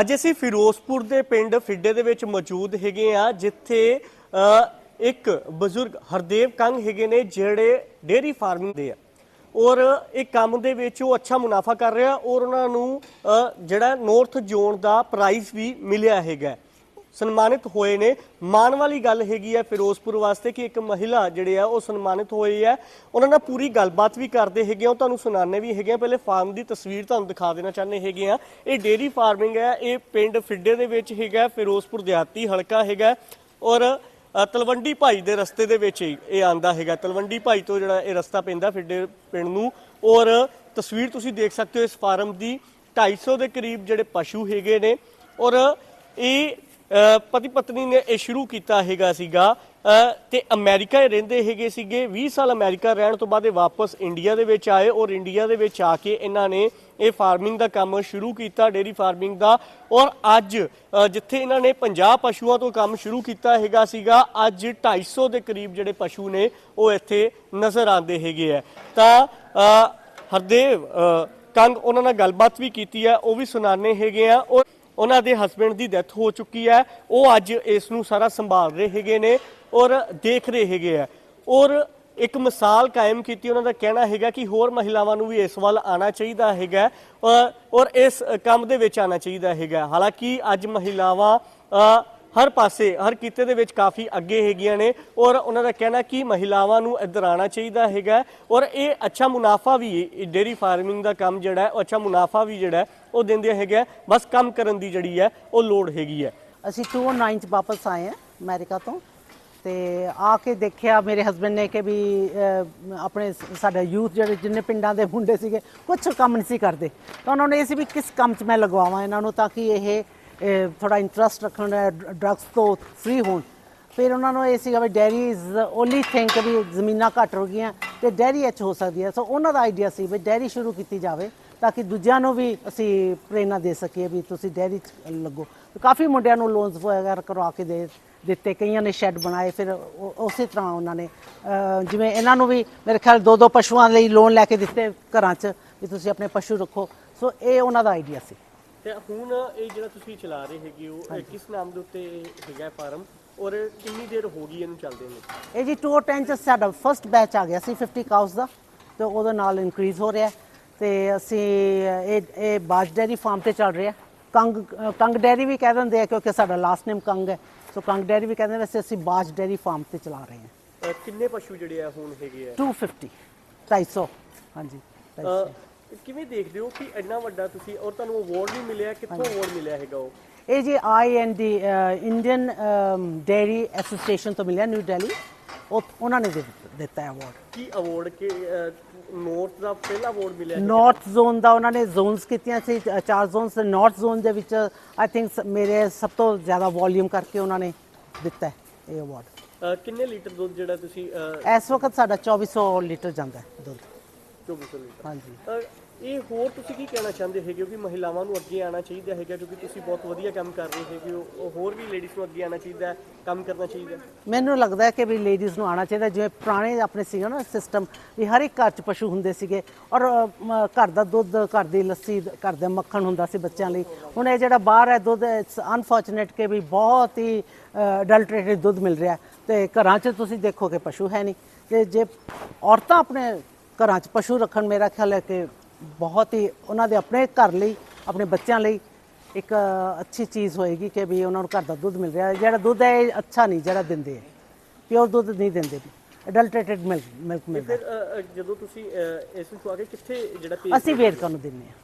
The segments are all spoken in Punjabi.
ਅੱਜ ਅਸੀਂ ਫਿਰੋਜ਼ਪੁਰ ਦੇ ਪਿੰਡ ਫਿੱਡੇ ਦੇ ਵਿੱਚ ਮੌਜੂਦ ਹੈਗੇ ਆ, ਜਿੱਥੇ ਇੱਕ ਬਜ਼ੁਰਗ ਹਰਦੇਵ ਕੰਗ ਹੈਗੇ ਨੇ, ਜਿਹੜੇ ਡੇਅਰੀ ਫਾਰਮਿੰਗ ਦੇ ਆ। ਔਰ ਇਹ ਕੰਮ ਦੇ ਵਿੱਚ ਉਹ ਅੱਛਾ ਮੁਨਾਫਾ ਕਰ ਰਿਹਾ ਔਰ ਉਹਨਾਂ ਨੂੰ ਜਿਹੜਾ ਨਾਰਥ ਜ਼ੋਨ ਦਾ ਪ੍ਰਾਈਜ਼ ਵੀ ਮਿਲਿਆ ਹੈਗਾ। ਸਨਮਾਨਿਤ ਹੋਏ ਨੇ। ਮਾਣ ਵਾਲੀ ਗੱਲ ਹੈਗੀ ਹੈ ਫਿਰੋਜ਼ਪੁਰ ਵਾਸਤੇ ਕਿ ਇੱਕ ਮਹਿਲਾ ਜਿਹੜੇ ਆ, ਉਹ ਸਨਮਾਨਿਤ ਹੋਈ ਹੈ। ਉਹਨਾਂ ਨਾਲ ਪੂਰੀ ਗੱਲਬਾਤ ਵੀ ਕਰਦੇ ਹੈਗੇ ਆ। ਉਹ ਤੁਹਾਨੂੰ ਸੁਣਾਣੇ ਵੀ ਹੈਗੇ ਆ। ਪਹਿਲੇ ਫਾਰਮ ਦੀ ਤਸਵੀਰ ਤੁਹਾਨੂੰ ਦਿਖਾ ਦੇਣਾ ਚਾਹੁੰਦੇ ਹੈਗੇ ਆ। ਇਹ ਡੇਰੀ ਫਾਰਮਿੰਗ ਹੈ। ਇਹ ਪਿੰਡ ਫਿੱਡੇ ਦੇ ਵਿੱਚ ਹੈਗਾ ਫਿਰੋਜ਼ਪੁਰ ਦਿਹਾਤੀ ਹਲਕਾ ਹੈਗਾ ਔਰ ਤਲਵੰਡੀ ਭਾਈ ਦੇ ਰਸਤੇ ਦੇ ਵਿੱਚ ਹੀ ਇਹ ਆਂਦਾ ਹੈਗਾ ਤਲਵੰਡੀ ਭਾਈ ਤੋਂ ਜਿਹੜਾ ਇਹ ਰਸਤਾ ਪੈਂਦਾ ਫਿੱਡੇ ਪਿੰਡ ਨੂੰ। ਔਰ, ਤਸਵੀਰ ਤੁਸੀਂ ਦੇਖ ਸਕਦੇ ਹੋ ਇਸ ਫਾਰਮ ਦੀ। 250 ਦੇ ਕਰੀਬ ਜਿਹੜੇ ਪਸ਼ੂ ਹੈਗੇ ਨੇ। ਔਰ, ਇਹ ਪਤੀ ਪਤਨੀ ਨੇ ਇਹ ਸ਼ੁਰੂ ਕੀਤਾ ਹੈਗਾ ਸੀਗਾ। ਅ, ਤੇ ਅਮਰੀਕਾ ਹੀ ਰਹਿੰਦੇ ਹੈਗੇ ਸੀਗੇ। 20 ਸਾਲ ਅਮਰੀਕਾ ਰਹਿਣ ਤੋਂ ਬਾਅਦ ਇਹ ਵਾਪਸ ਇੰਡੀਆ ਦੇ ਵਿੱਚ ਆਏ ਔਰ ਇੰਡੀਆ ਦੇ ਵਿੱਚ ਆ ਕੇ ਇਹਨਾਂ ਨੇ ਇਹ ਫਾਰਮਿੰਗ ਦਾ ਕੰਮ ਸ਼ੁਰੂ ਕੀਤਾ ਡੇਰੀ ਫਾਰਮਿੰਗ ਦਾ। ਔਰ ਅੱਜ ਜਿੱਥੇ ਇਹਨਾਂ ਨੇ 50 ਪਸ਼ੂਆਂ ਤੋਂ ਕੰਮ ਸ਼ੁਰੂ ਕੀਤਾ ਹੈਗਾ ਸੀਗਾ ਅੱਜ 250 ਦੇ ਕਰੀਬ ਜਿਹੜੇ ਪਸ਼ੂ ਨੇ ਉਹ ਇੱਥੇ ਨਜ਼ਰ ਆਉਂਦੇ ਹੈਗੇ ਆ। ਤਾਂ ਹਰਦੇਵ ਕੰਗ ਉਹਨਾਂ ਨਾਲ ਗੱਲਬਾਤ ਵੀ ਕੀਤੀ ਹੈ ਉਹ ਵੀ ਸੁਣਾਣੇ ਹੈਗੇ ਆ। ਔਰ ਉਹਨਾਂ ਦੇ ਹਸਬੰਡ ਦੀ ਡੈਥ ਹੋ ਚੁੱਕੀ ਹੈ। ਉਹ ਅੱਜ ਇਸ ਨੂੰ ਸਾਰਾ ਸੰਭਾਲ ਰਹੇ ਹੈਗੇ ਨੇ ਔਰ ਦੇਖ ਰਹੇ ਹੈਗੇ ਆ। ਔਰ ਇੱਕ ਮਿਸਾਲ ਕਾਇਮ ਕੀਤੀ ਉਹਨਾਂ ਦਾ ਕਹਿਣਾ ਹੈਗਾ ਕਿ ਹੋਰ ਮਹਿਲਾਵਾਂ ਨੂੰ ਵੀ ਇਸ ਵੱਲ ਆਣਾ ਚਾਹੀਦਾ ਹੈਗਾ ਔਰ- ਇਸ ਕੰਮ ਦੇ ਵਿੱਚ ਆਣਾ ਚਾਹੀਦਾ ਹੈਗਾ। ਹਾਲਾਂਕਿ ਅੱਜ ਮਹਿਲਾਵਾਂ ਹਰ ਪਾਸੇ, ਹਰ ਕਿਤੇ ਦੇ ਵਿੱਚ ਕਾਫੀ ਅੱਗੇ ਹੈਗੀਆਂ ਨੇ ਔਰ ਉਹਨਾਂ ਦਾ ਕਹਿਣਾ ਕਿ ਮਹਿਲਾਵਾਂ ਨੂੰ ਇੱਧਰ ਆਣਾ ਚਾਹੀਦਾ ਹੈਗਾ ਔਰ ਇਹ ਅੱਛਾ ਮੁਨਾਫਾ ਵੀ ਡੇਰੀ ਫਾਰਮਿੰਗ ਦਾ ਕੰਮ ਜਿਹੜਾ ਹੈ, ਉਹ ਅੱਛਾ ਮੁਨਾਫਾ ਵੀ ਜਿਹੜਾ ਉਹ ਦਿੰਦੇ ਹੈਗਾ ਬਸ ਕੰਮ ਕਰਨ ਦੀ ਜਿਹੜੀ ਹੈ, ਉਹ ਲੋੜ ਹੈਗੀ ਹੈ। ਅਸੀਂ 2009 ਚ ਵਾਪਸ ਆਏ ਹਾਂ ਅਮਰੀਕਾ ਤੋਂ ਤੇ ਆ ਕੇ ਦੇਖਿਆ, ਮੇਰੇ ਹਸਬੰਡ ਨੇ ਕਿ ਵੀ ਆਪਣੇ ਸ- ਸਾਡਾ ਯੂਥ ਜਿਹੜੇ, ਜਿੰਨੇ ਪਿੰਡਾਂ ਦੇ ਮੁੰਡੇ ਸੀਗੇ ਕੁਝ ਕੰਮ ਨਹੀਂ ਸੀ ਕਰਦੇ। ਤਾਂ ਉਹਨਾਂ ਨੇ ਇਹ ਸੀ ਵੀ ਕਿਸ ਕੰਮ 'ਚ ਮੈਂ ਲਗਵਾਵਾਂ ਇਹਨਾਂ ਨੂੰ ਤਾਂ ਕਿ ਇਹ ਥੋੜਾ ਇੰਟਰਸਟ ਰੱਖਣ ਡਰੱਗਸ ਤੋਂ ਫ੍ਰੀ ਹੋਣ। ਫਿਰ ਉਹਨਾਂ ਨੂੰ ਇਹ ਸੀਗਾ ਵੀ ਡੈਰੀ ਇਜ਼ ਓਨਲੀ ਥਿੰਕ ਵੀ ਜ਼ਮੀਨਾਂ ਘੱਟ ਹੋ ਗਈਆਂ ਤੇ ਡੈਰੀ ਐਚ ਹੋ ਸਕਦੀ ਹੈ। ਸੋ ਉਹਨਾਂ ਦਾ ਆਈਡੀਆ ਸੀ ਵੀ ਡੈਰੀ ਸ਼ੁਰੂ ਕੀਤੀ ਜਾਵੇ ਤਾਂ ਕਿ ਦੂਜਿਆਂ ਨੂੰ ਵੀ ਅਸੀਂ ਪ੍ਰੇਰਨਾ ਦੇ ਸਕੀਏ ਵੀ ਤੁਸੀਂ ਡੈਰੀ 'ਚ ਲੱਗੋ। ਕਾਫੀ ਮੁੰਡਿਆਂ ਨੂੰ ਲੋਨਸ ਵਗੈਰਾ ਕਰਵਾ ਕੇ ਦੇ ਦਿੱਤੇ, ਕਈਆਂ ਨੇ ਸ਼ੈੱਡ ਬਣਾਏ, ਫਿਰ ਉਹ- ਉਸੇ ਤਰ੍ਹਾਂ ਉਹਨਾਂ ਨੇ ਜਿਵੇਂ ਇਹਨਾਂ ਨੂੰ ਵੀ ਮੇਰੇ ਖਿਆਲ ਦੋ ਦੋ ਪਸ਼ੂਆਂ ਲਈ ਲੋਨ ਲੈ ਕੇ ਦਿੱਤੇ ਘਰਾਂ 'ਚ ਵੀ ਤੁਸੀਂ ਆਪਣੇ ਪਸ਼ੂ ਰੱਖੋ। ਸੋ ਇਹ ਉਹਨਾਂ ਦਾ ਆਈਡੀਆ ਸੀ। ਤੇ ਹੁਣ ਇਹ ਜਿਹੜਾ ਤੁਸੀਂ ਚਲਾ ਰਹੇ ਹੈਗੇ ਹੋ ਇਹ ਕਿਸ ਨਾਮ ਦੇ ਉੱਤੇ ਹੈਗਾ ਫਾਰਮ? ਔਰ ਕਿੰਨੀ ਦੇਰ ਹੋ ਗਈ ਇਹਨੂੰ ਚੱਲਦੇ ਨੇ? ਇਹ ਜੀ 210 ਚ ਸਾਡਾ ਫਰਸਟ ਬੈਚ ਆ ਗਿਆ ਸੀ 50 ਕਾਊਸ ਦਾ। ਤੇ ਉਹਦੇ ਨਾਲ ਇਨਕਰੀਜ਼ ਹੋ ਰਿਹਾ। ਹੈ ਤੇ ਅਸੀਂ ਇਹ ਇਹ ਬਾਜ ਡੈਰੀ ਫਾਰਮ ਤੇ ਚੱਲ ਰਿਹਾ ਕੰਗ ਕੰਗ ਡੈਰੀ ਵੀ ਕਹਿ ਦਿੰਦੇ ਆ ਕਿਉਂਕਿ ਸਾਡਾ ਲਾਸਟ ਨੇਮ ਕੰਗ ਹੈ। ਸੋ ਕੰਗ ਡੈਰੀ ਵੀ ਕਹਿੰਦੇ ਵੈਸੇ ਅਸੀਂ ਬਾਜ ਡੈਰੀ ਫਾਰਮ ਤੇ ਚਲਾ ਰਹੇ ਹਾਂ। ਅ, ਕਿੰਨੇ ਪਸ਼ੂ ਜਿਹੜੇ ਆ ਹੁਣ ਹੈਗੇ ਆ? 250 250 ਹਾਂਜੀ 250 ਅ, ਕਿਵੇਂ ਦੇਖਦੇ ਹੋ ਕਿ ਇੰਨਾ ਵੱਡਾ ਤੁਸੀਂ ਔਰ ਤੁਹਾਨੂੰ ਅਵਾਰਡ ਵੀ ਮਿਲਿਆ ਕਿੱਥੋਂ ਅਵਾਰਡ ਮਿਲਿਆ ਹੈਗਾ ਉਹ? ਇਹ ਜੀ I N D Indian dairy association ਤੋਂ ਮਿਲਿਆ ਨਿਊ ਦਿੱਲੀ ਉਹ ਉਹਨਾਂ ਨੇ ਦੇ ਦਿੱਤਾ- ਹੈ ਅਵਾਰਡ ਕੀ ਅਵਾਰਡ ਕਿ ਨੋਰਥ ਦਾ ਪਹਿਲਾ ਅਵਾਰਡ ਮਿਲਿਆ? ਨਾਰਥ ਜ਼ੋਨ ਦਾ ਉਹਨਾਂ ਨੇ ਜ਼ੋਨਸ ਕੀਤੀਆਂ ਸੀ ਚਾਰ ਜ਼ੋਨਸ ਨਾਰਥ ਜ਼ੋਨ ਦੇ ਵਿੱਚ ਆਈ ਥਿੰਕ ਮੇਰੇ ਸਭ ਤੋਂ ਜ਼ਿਆਦਾ ਵੋਲਿਊਮ ਕਰਕੇ ਉਹਨਾਂ ਨੇ ਦਿੱਤਾ ਇਹ ਅਵਾਰਡ ਕਿੰਨੇ ਲੀਟਰ ਦੁੱਧ ਜਿਹੜਾ ਤੁਸੀਂ ਇਸ ਵਕਤ ਸਾਡਾ 2400 ਲੀਟਰ ਜਾਂਦਾ ਹੈ ਦੁੱਧ। 2400 ਲੀਟਰ। ਹਾਂਜੀ। ਇਹ ਹੋਰ ਤੁਸੀਂ ਕੀ ਕਹਿਣਾ ਚਾਹੁੰਦੇ ਹੈਗੇ ਹੋ ਕਿ ਮਹਿਲਾਵਾਂ ਨੂੰ ਅੱਗੇ ਆਉਣਾ ਚਾਹੀਦਾ ਹੈਗਾ ਕਿਉਂਕਿ ਤੁਸੀਂ ਬਹੁਤ ਵਧੀਆ ਕੰਮ ਕਰ ਰਹੇ ਹੈਗੇ ਹੋ ਉਹ ਹੋਰ ਵੀ ਲੇਡੀਜ਼ ਨੂੰ ਅੱਗੇ ਆਉਣਾ ਚਾਹੀਦਾ ਹੈ ਕੰਮ ਕਰਨਾ ਚਾਹੀਦਾ? ਹੈ ਮੈਨੂੰ ਲੱਗਦਾ ਹੈ ਕਿ ਵੀ ਲੇਡੀਜ਼ ਨੂੰ ਆਉਣਾ ਚਾਹੀਦਾ ਜਿਵੇਂ ਪੁਰਾਣੇ ਆਪਣੇ ਸੀਗਾ ਨਾ ਸਿਸਟਮ ਵੀ ਹਰ ਇੱਕ ਘਰ 'ਚ ਪਸ਼ੂ ਹੁੰਦੇ ਸੀਗੇ ਔਰ ਅ, ਮ, ਘਰ ਦਾ ਦੁੱਧ ਘਰ ਦੀ ਲੱਸੀ ਘਰ ਦਾ ਮੱਖਣ ਹੁੰਦਾ ਸੀ ਬੱਚਿਆਂ ਲਈ। ਹੁਣ ਇਹ ਜਿਹੜਾ ਬਾਹਰ ਹੈ ਦੁੱਧ ਇਟਸ ਅਨਫੋਰਚੂਨੇਟ ਕਿ ਵੀ ਬਹੁਤ ਹੀ ਅਡਲਟਰੇਟਡ ਦੁੱਧ ਮਿਲ ਰਿਹਾ ਤੇ ਘਰਾਂ 'ਚ ਤੁਸੀਂ ਦੇਖੋ ਕਿ ਪਸ਼ੂ ਹੈ ਨਹੀਂ। ਤੇ ਜੇ ਔਰਤਾਂ ਆਪਣੇ ਘਰਾਂ 'ਚ ਪਸ਼ੂ ਰੱਖਣ ਮੇਰਾ ਖਿਆਲ ਹੈ ਕਿ ਬਹੁਤ ਹੀ ਉਹਨਾਂ ਦੇ ਆਪਣੇ ਘਰ ਲਈ ਆਪਣੇ ਬੱਚਿਆਂ ਲਈ ਇੱਕ ਅੱਛੀ ਚੀਜ਼ ਹੋਏਗੀ ਕਿ ਵੀ ਉਹਨਾਂ ਨੂੰ ਘਰ ਦਾ ਦੁੱਧ ਮਿਲ ਰਿਹਾ ਹੈ। ਜਿਹੜਾ ਦੁੱਧ ਹੈ ਇਹ ਅੱਛਾ ਨਹੀਂ ਜਿਹੜਾ ਦਿੰਦੇ ਹੈ। ਪਿਓਰ ਦੁੱਧ ਨਹੀਂ ਦਿੰਦੇ ਅਡਲਟਰੇਟਡ ਮਿਲਕ ਮਿਲਕ ਮਿਲਦਾ। ਫਿਰ ਅ, ਅ, ਜਦੋਂ ਤੁਸੀਂ ਅ, ਇਸ ਨੂੰ ਖਵਾ ਕੇ ਕਿੱਥੇ ਜਿਹੜਾ ਭੇਜ ਅਸੀਂ ਵੇਰਕਾ ਨੂੰ ਦਿੰਦੇ ਹਾਂ।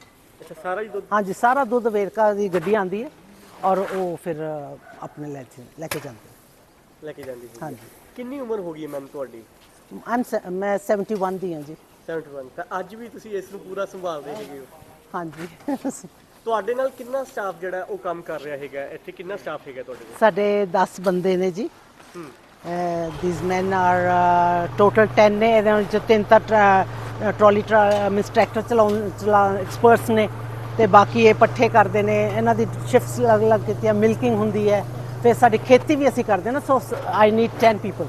ਅੱਛਾ ਸਾਰਾ ਹੀ ਦੁੱਧ? ਹਾਂਜੀ ਸਾਰਾ ਦੁੱਧ ਵੇਰਕਾ ਦੀ ਗੱਡੀ ਆਂਦੀ ਹੈ ਔਰ ਉਹ ਫਿਰ ਅ, ਆਪਣੇ ਲੈ ਕੇ ਲੈ ਕੇ ਜਾਂਦੇ ਲੈ ਕੇ ਜਾਂਦੀ ਸੀ ਹਾਂਜੀ। ਕਿੰਨੀ ਉਮਰ ਹੋ ਗਈ ਹੈ ਮੈਮ ਤੁਹਾਡੀ? I'm se- ਮੈਂ 71 ਦੀ ਹਾਂ ਜੀ। 71 ਤਾਂ ਅੱਜ ਵੀ ਤੁਸੀਂ ਇਸ ਨੂੰ ਪੂਰਾ ਸੰਭਾਲਦੇ ਹੈਗੇ ਹੋ। ਹਾਂਜੀ। ਤੁਹਾਡੇ ਨਾਲ ਕਿੰਨਾ ਸਟਾਫ ਜਿਹੜਾ ਹੈ ਉਹ ਕੰਮ ਕਰ ਰਿਹਾ ਹੈਗਾ? ਇੱਥੇ ਕਿੰਨਾ ਸਟਾਫ ਹੈਗਾ ਤੁਹਾਡੇ ਕੋਲ? ਸਾਡੇ 10 ਬੰਦੇ ਨੇ ਜੀ। ਹੂੰ। ਥੀਸ men ਆਰ ਟੋਟਲ 10 ਨੇ। ਇਹਦੇ ਵਿੱਚ ਤਿੰਨ ਤਾਂ ਟਰਾਲੀ ਮਿਸ ਟਰੈਕਟਰ ਚਲਾਉਣ ਚਲਾ ਐਕਸਪਰਟਸ ਨੇ। ਤੇ ਬਾਕੀ ਇਹ ਪੱਠੇ ਕਰਦੇ ਨੇ। ਇਹਨਾਂ ਦੀ ਸ਼ਿਫਟਸ ਅਲੱਗ-ਅਲੱਗ ਕੀਤੀਆਂ। ਮਿਲਕਿੰਗ ਹੁੰਦੀ ਹੈ। ਫਿਰ ਸਾਡੀ ਖੇਤੀ ਵੀ ਅਸੀਂ ਕਰਦੇ ਨਾ। ਸੋ ਆਈ ਨੀਡ 10 ਪੀਪਲ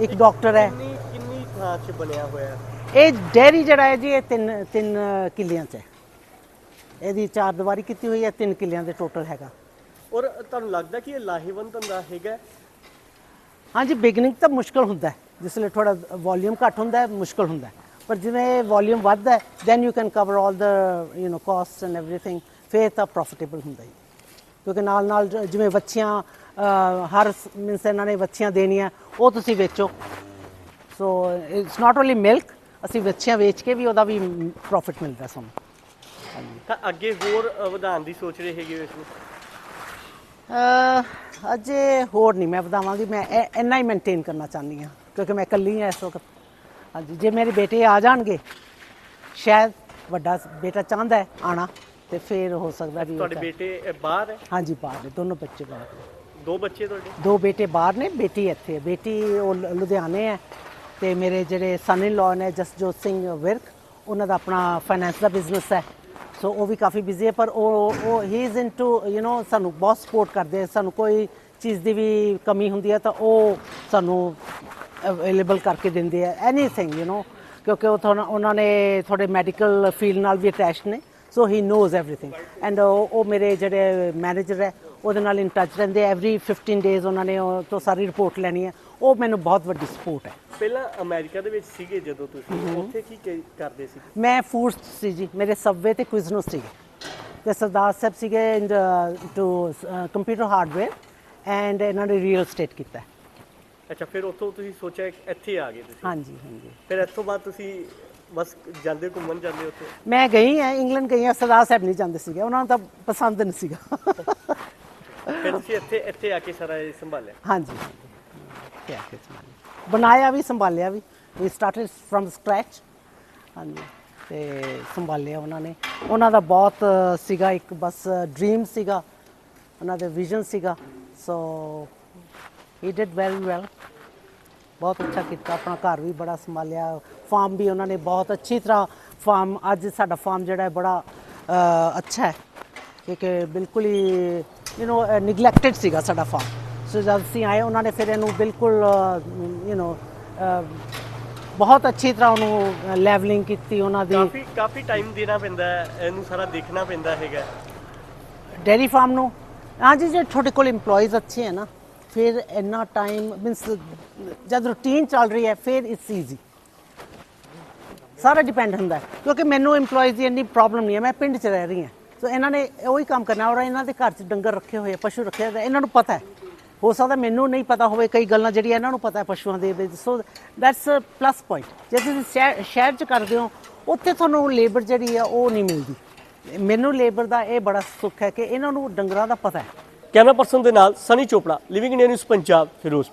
ਇੱਕ ਡਾਕਟਰ ਹੈ। ਕਿੰਨੀ ਕਿੰਨੀ ਥਾਂ 'ਚ ਬਣਿਆ ਹੋਇਆ? ਹੈ ਇਹ ਡੈਰੀ ਜਿਹੜਾ ਹੈ ਜੀ ਇਹ ਤਿੰਨ ਤਿੰਨ ਕਿੱਲਿਆਂ 'ਚ ਹੈ। ਇਹਦੀ ਚਾਰ ਦੀਵਾਰੀ ਕੀਤੀ ਹੋਈ ਹੈ ਤਿੰਨ ਕਿੱਲਿਆਂ ਦੇ ਟੋਟਲ ਹੈਗਾ। ਔਰ ਤੁਹਾਨੂੰ ਲੱਗਦਾ ਕਿ ਇਹ ਲਾਹੇਵੰਦ ਧੰਦਾ ਹੈਗਾ? ਹਾਂਜੀ ਬਿਗਨਿੰਗ ਤਾਂ ਮੁਸ਼ਕਲ ਹੁੰਦਾ ਹੈ। ਜਿਸ ਲਈ ਥੋੜਾ ਵੋਲਿਊਮ ਘੱਟ ਹੁੰਦਾ ਹੈ ਮੁਸ਼ਕਲ ਹੁੰਦਾ ਹੈ। ਪਰ ਜਿਵੇਂ ਇਹ ਵੋਲਿਊਮ ਵੱਧਦਾ ਹੈ then you can cover all the you know cost and everything ਫੇਰ ਤਾਂ ਪ੍ਰੋਫਿਟੇਬਲ ਹੁੰਦਾ ਹੈ। ਕਿਉਂਕਿ ਨਾਲ ਨਾਲ ਜਿਵੇਂ ਬੱਚੀਆਂ ਹਰ ਮੀਨਸ ਇਹਨਾਂ ਨੇ ਬੱਚੀਆਂ ਦੇਣੀਆਂ ਉਹ ਤੁਸੀਂ ਵੇਚੋ। So it's not only milk ਅਸੀਂ ਬੱਚੀਆਂ ਵੇਚ ਕੇ ਵੀ ਉਹਦਾ ਵੀ ਪ੍ਰੋਫਿਟ ਮਿਲਦਾ ਸਾਨੂੰ। ਤਾਂ ਅੱਗੇ ਹੋਰ ਅ, ਵਧਾਉਣ ਦੀ ਸੋਚ ਰਹੇ ਹੈਗੇ ਹੋ ਇਸ ਨੂੰ ਅਹ ਅਜੇ ਹੋਰ ਨਹੀਂ ਮੈਂ ਵਧਾਵਾਂਗੀ ਮੈਂ ਇਹ- ਇੰਨਾ ਹੀ ਮੇਨਟੇਨ ਕਰਨਾ ਚਾਹੁੰਦੀ ਹਾਂ ਕਿਉਂਕਿ ਮੈਂ ਇਕੱਲੀ ਹਾਂ ਇਸ ਵਕਤ। ਹਾਂਜੀ ਜੇ ਮੇਰੇ ਬੇਟੇ ਆ ਜਾਣਗੇ ਸ਼ਾਇਦ ਵੱਡਾ ਬੇਟਾ ਚਾਹੁੰਦਾ ਹੈ ਆਣਾ ਤੇ ਫਿਰ ਹੋ ਸਕਦਾ ਵੀ ਉਹ ਤੁਹਾਡੇ ਕਰ- ਬੇਟੇ ਅ, ਬਾਹਰ ਹੈ? ਹਾਂਜੀ ਬਾਹਰ ਨੇ ਦੋਨੋਂ ਬੱਚੇ ਬਾਹਰ ਨੇ। ਦੋ ਬੱਚੇ ਤੁਹਾਡੇ? ਦੋ ਬੇਟੇ ਬਾਹਰ ਨੇ ਬੇਟੀ ਇੱਥੇ ਹੈ ਬੇਟੀ ਉਹ ਲ- ਲੁਧਿਆਣੇ ਹੈ ਤੇ ਮੇਰੇ ਜਿਹੜੇ ਸਨ ਇਨ ਲਾਅ ਨੇ ਜਸਜੋਤ ਸਿੰਘ ਵਿਰਕ ਉਹਨਾਂ ਦਾ ਆਪਣਾ ਫਾਈਨੈਂਸ ਦਾ ਬਿਜ਼ਨਸ ਹੈ ਸੋ ਉਹ ਵੀ ਕਾਫੀ ਬਿਜ਼ੀ ਹੈ ਪਰ ਉਹ ਉਹ he is into you know ਸਾਨੂੰ ਬਹੁਤ ਸਪੋਰਟ ਕਰਦੇ ਆ ਸਾਨੂੰ ਕੋਈ ਚੀਜ਼ ਦੀ ਵੀ ਕਮੀ ਹੁੰਦੀ ਹੈ ਤਾਂ ਉਹ ਸਾਨੂੰ ਅਵੇਲੇਬਲ ਕਰਕੇ ਦਿੰਦੇ ਆ ਐਨੀਥਿੰਗ ਯੂ نو ਕਿਉਂਕਿ ਉਹ ਥੋੜਾ ਉਹਨਾਂ ਨੇ ਥੋੜੇ ਮੈਡੀਕਲ ਫੀਲਡ ਨਾਲ ਵੀ ਅਟੈਚਡ ਨੇ so he knows everything and ਉਹ ਮੇਰੇ ਜਿਹੜੇ ਮੈਨੇਜਰ ਹੈ ਉਹਦੇ ਨਾਲ ਇਨ ਟੱਚ ਰਹਿੰਦੇ ਐਵਰੀ 15 ਡੇਜ਼ ਉਹਨਾਂ ਨੇ ਉਹ ਤੋਂ ਸਾਰੀ ਰਿਪੋਰਟ ਲੈਣੀ ਹੈ ਉਹ ਮੈਨੂੰ ਬਹੁਤ ਵੱਡੀ ਸਪੋਰਟ ਹੈ। ਪਹਿਲਾਂ ਅਮਰੀਕਾ ਦੇ ਵਿੱਚ ਸੀਗੇ ਜਦੋਂ ਤੁਸੀਂ? ਉੱਥੇ ਕੀ ਕੀ ਕਰਦੇ ਸੀ? ਮੈਂ ਫੂਡਸ ਸੀ ਜੀ ਮੇਰੇ ਸਬਵੇ ਤੇ ਕੁਇਜ਼ਨੋ ਸੀਗੇ। ਤੇ ਸਰਦਾਰ ਸਾਹਿਬ ਸੀਗੇ into computer hardware and ਇਹਨਾਂ ਨੇ ਰੀਅਲ ਸਟੇਟ ਕੀਤਾ। ਹੈ। ਅੱਛਾ ਫਿਰ ਉੱਥੋਂ ਤੁਸੀਂ ਸੋਚਿਆ ਕਿ ਇੱਥੇ ਆ ਗਏ ਤੁਸੀਂ? ਹਾਂਜੀ ਹਾਂਜੀ। ਫਿਰ ਇੱਥੋਂ ਬਾਅਦ ਤੁਸੀਂ ਬਸ ਜਾਂਦੇ ਘੁੰਮਣ ਜਾਂਦੇ ਉੱਥੇ? ਮੈਂ ਗਈ ਹਾਂ ਇੰਗਲੈਂਡ ਗਈ ਹਾਂ ਸਰਦਾਰ ਸਾਹਿਬ ਨਹੀਂ ਜਾਂਦੇ ਸੀਗੇ ਉਹਨਾਂ ਨੂੰ ਤਾਂ ਪਸੰਦ ਨਹੀਂ ਸੀਗਾ। ਫਿਰ ਤੁਸੀਂ ਇੱਥੇ ਇੱਥੇ ਆ ਕੇ ਸਾਰਾ ਇਹ ਸੰਭਾਲਿਆ? ਹਾਂਜੀ। ਹਾਂਜੀ ਕਿ ਸੰਭਾਲਿਆ। ਬਣਾਇਆ ਵੀ, ਸੰਭਾਲਿਆ ਵੀ। ਵੀ ਸਟਾਰਟਡ ਫਰਮ ਸਕ੍ਰੈਚ ਹਾਂਜੀ। ਤੇ ਸੰਭਾਲਿਆ ਉਹਨਾਂ ਨੇ। ਉਹਨਾਂ ਦਾ ਬਹੁਤ ਸੀਗਾ ਇੱਕ ਬਸ ਡ੍ਰੀਮ ਸੀਗਾ। ਉਹਨਾਂ ਦੇ ਵਿਜ਼ਨ ਸੀਗਾ। So he did very well ਬਹੁਤ ਅੱਛਾ ਕੀਤਾ। ਆਪਣਾ ਘਰ ਵੀ ਬੜਾ ਸੰਭਾਲਿਆ। ਫਾਰਮ ਵੀ ਉਹਨਾਂ ਨੇ ਬਹੁਤ ਅੱਛੀ ਤਰ੍ਹਾਂ ਫਾਰਮ ਅੱਜ ਸਾਡਾ ਫਾਰਮ ਜਿਹੜਾ ਹੈ ਬੜਾ ਅੱਛਾ ਹੈ। ਕਿਉਂਕਿ ਬਿਲਕੁਲ ਹੀ ਯੂ نو ਨੈਗਲੈਕਟਡ ਸੀਗਾ ਸਾਡਾ ਫਾਰਮ ਜਦ ਅਸੀਂ ਆਏ ਉਹਨਾਂ ਨੇ ਫਿਰ ਇਹਨੂੰ ਬਿਲਕੁਲ ਯੂ نو ਬਹੁਤ ਅੱਛੀ ਤਰ੍ਹਾਂ ਉਹਨੂੰ ਲੈਵਲਿੰਗ ਕੀਤੀ ਉਹਨਾਂ ਦੀ। ਕਾਫੀ ਕਾਫੀ ਟਾਈਮ ਦੇਣਾ ਪੈਂਦਾ ਹੈ ਇਹਨੂੰ ਸਾਰਾ ਦੇਖਣਾ ਪੈਂਦਾ ਹੈਗਾ। ਡੇਰੀ ਫਾਰਮ ਨੂੰ। ਹਾਂਜੀ ਜੇ ਤੁਹਾਡੇ ਕੋਲ EMPLOYEES ਅੱਛੇ ਹੈ ਨਾ ਫਿਰ ਇੰਨਾ ਟਾਈਮ ਮੀਨਸ ਜਦ ਰੂਟੀਨ ਚੱਲ ਰਹੀ ਹੈ ਫਿਰ ਇਟਸ ਈਜ਼ੀ ਸਾਰਾ ਡਿਪੈਂਡ ਹੁੰਦਾ ਕਿਉਂਕਿ ਮੈਨੂੰ EMPLOYEES ਦੀ ਇੰਨੀ ਪ੍ਰੋਬਲਮ ਨਹੀਂ ਹੈ ਮੈਂ ਪਿੰਡ 'ਚ ਰਹਿ ਰਹੀ ਹਾਂ। ਸੋ ਇਹਨਾਂ ਨੇ ਉਹੀ ਕੰਮ ਕਰਨਾ ਔਰ ਇਹਨਾਂ ਦੇ ਘਰ 'ਚ ਡੰਗਰ ਰੱਖੇ ਹੋਏ ਪਸ਼ੂ ਰੱਖੇ ਹੋਏ ਇਹਨਾਂ ਨੂੰ ਪਤਾ ਹੈ। ਹੋ ਸਕਦਾ ਮੈਨੂੰ ਨਹੀਂ ਪਤਾ ਹੋਵੇ, ਕਈ ਗੱਲਾਂ ਜਿਹੜੀਆਂ ਇਹਨਾਂ ਨੂੰ ਪਤਾ ਹੈ ਪਸ਼ੂਆਂ ਦੇ ਵਿੱਚ so that's a plus point ਜੇ ਤੁਸੀਂ ਸ਼ਹਿਰ- 'ਚ ਕਰਦੇ ਹੋ, ਉੱਥੇ ਤੁਹਾਨੂੰ ਲੇਬਰ ਜਿਹੜੀ ਆ, ਉਹ ਨਹੀਂ ਮਿਲਦੀ। ਮੈਨੂੰ ਲੇਬਰ ਦਾ ਇਹ ਬੜਾ ਸੁੱਖ ਹੈ ਕਿ ਇਹਨਾਂ ਨੂੰ ਡੰਗਰਾਂ ਦਾ ਪਤਾ ਹੈ। ਕੈਮਰਾ ਪਰਸਨ ਦੇ ਨਾਲ Sunny Chopra living India news Punjab, Firozpur.